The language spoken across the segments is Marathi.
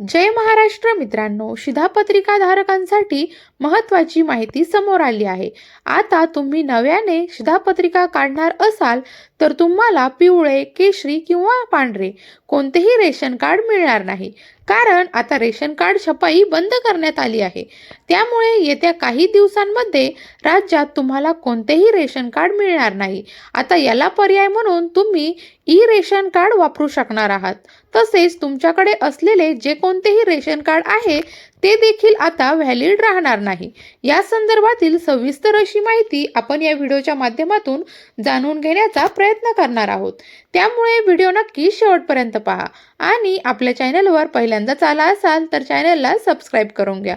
जय महाराष्ट्र मित्रांनो शिधापत्रिका धारकांसाठी महत्त्वाची माहिती समोर आली आहे. आता तुम्ही नव्याने शिधापत्रिका काढणार असाल तर तुम्हाला पिवळे केशरी किंवा पांढरे कोणतेही रेशन कार्ड मिळणार नाही. कारण आता रेशन कार्ड छपाई बंद करण्यात आली आहे. त्यामुळे येत्या काही दिवसांमध्ये राज्यात तुम्हाला कोणतेही रेशन कार्ड मिळणार नाही. आता याला पर्याय म्हणून तुम्ही ई रेशन कार्ड वापरू शकणार आहात. तसेच तुमच्याकडे असलेले जे कोणतेही रेशन कार्ड आहे ते देखील आता व्हॅलिड राहणार नाही. या संदर्भातील सविस्तर अशी माहिती आपण या व्हिडिओच्या माध्यमातून जाणून घेण्याचा प्रयत्न करणार आहोत. त्यामुळे व्हिडिओ नक्की शेवटपर्यंत पहा. आणि आपल्या चॅनलवर पहिल्यांदाच आला असाल तर चॅनलला सबस्क्राईब करून घ्या.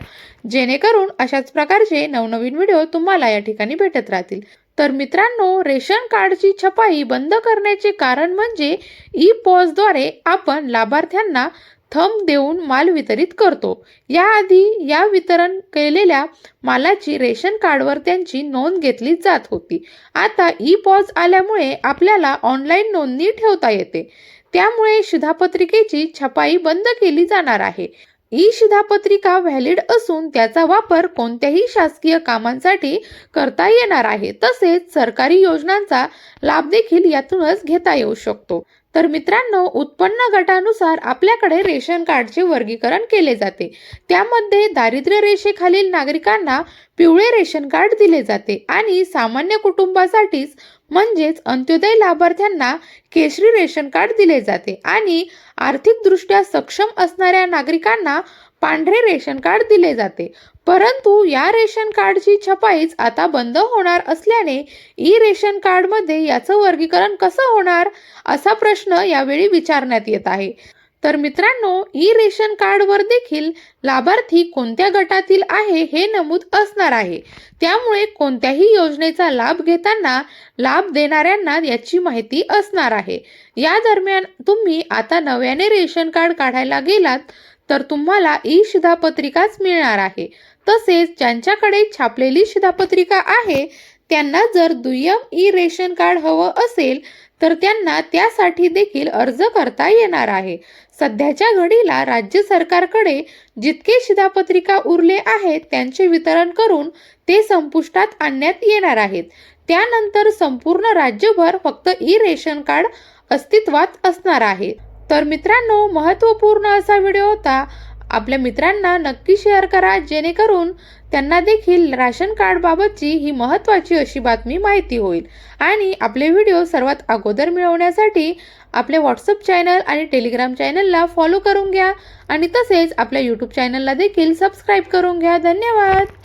जेणेकरून अशाच प्रकारचे नवनवीन व्हिडिओ तुम्हाला या ठिकाणी भेटत राहतील. तर मित्रांनो रेशन कार्डची छपाई बंद करण्याचे कारण म्हणजे ई पॉजद्वारे आपण लाभार्थ्यांना थंब देऊन माल वितरित करतो. याआधी या वितरण केलेल्या मालाची रेशन कार्डवर त्यांची नोंद घेतली जात होती. आता ई पॉज आल्यामुळे आपल्याला ऑनलाईन नोंदणी ठेवता येते. त्यामुळे शिधापत्रिकेची छपाई बंद केली जाणार आहे. ई शिधापत्रिका व्हॅलिड असून त्याचा वापर कोणत्याही शासकीय कामांसाठी करता येणार आहे. तसेच सरकारी योजनांचा लाभ देखील यातूनच घेता येऊ शकतो. तर मित्रांनो उत्पन्न गटानुसार आपल्याकडे रेशन कार्डचे वर्गीकरण केले जाते. त्यामध्ये दारिद्र्य रेषेखालील नागरिकांना पिवळे रेशन कार्ड दिले जाते आणि सामान्य कुटुंबासाठीच म्हणजेच अंत्योदय लाभार्थ्यांना केशरी रेशन कार्ड दिले जाते आणि आर्थिकदृष्ट्या सक्षम असणाऱ्या नागरिकांना पांढरे रेशन कार्ड दिले जाते. परंतु या रेशन कार्डची छपाईच आता बंद होणार असल्याने ई रेशन कार्डमध्ये याचं वर्गीकरण कसं होणार असा प्रश्न यावेळी विचारण्यात येत आहे. तर मित्रांनो ई रेशन कार्डवर देखील लाभार्थी कोणत्या गटातील आहे हे नमूद असणार आहे. त्यामुळे कोणत्याही योजनेचा लाभ घेताना लाभ देणाऱ्यांना याची माहिती असणार आहे. या दरम्यान तुम्ही आता नव्याने रेशन कार्ड काढायला गेलात तर तुम्हाला ई शिधापत्रिकाच मिळणार आहे. तसेच ज्यांच्याकडे छापलेली शिधापत्रिका आहे त्यांना जर दुय्यम ई रेशन कार्ड हवं असेल तर त्यांना त्यासाठी देखील अर्ज करता येणार आहे. सध्याच्या घडीला राज्य सरकारकडे जितके शिधापत्रिका उरले आहेत त्यांचे वितरण करून ते संपुष्टात आणण्यात येणार आहेत. त्यानंतर संपूर्ण राज्यभर फक्त ई रेशन कार्ड अस्तित्वात असणार आहे. तर मित्रांनो महत्त्वपूर्ण असा व्हिडिओ होता. आपल्या मित्रांना नक्की शेअर करा जेणेकरून त्यांना देखील राशन कार्डबाबतची ही महत्त्वाची अशी बातमी माहिती होईल. आणि आपले व्हिडिओ सर्वात अगोदर मिळवण्यासाठी आपले व्हॉट्सअप चॅनल आणि टेलिग्राम चॅनलला फॉलो करून घ्या. आणि तसेच आपल्या यूट्यूब चॅनलला देखील सबस्क्राईब करून घ्या. धन्यवाद!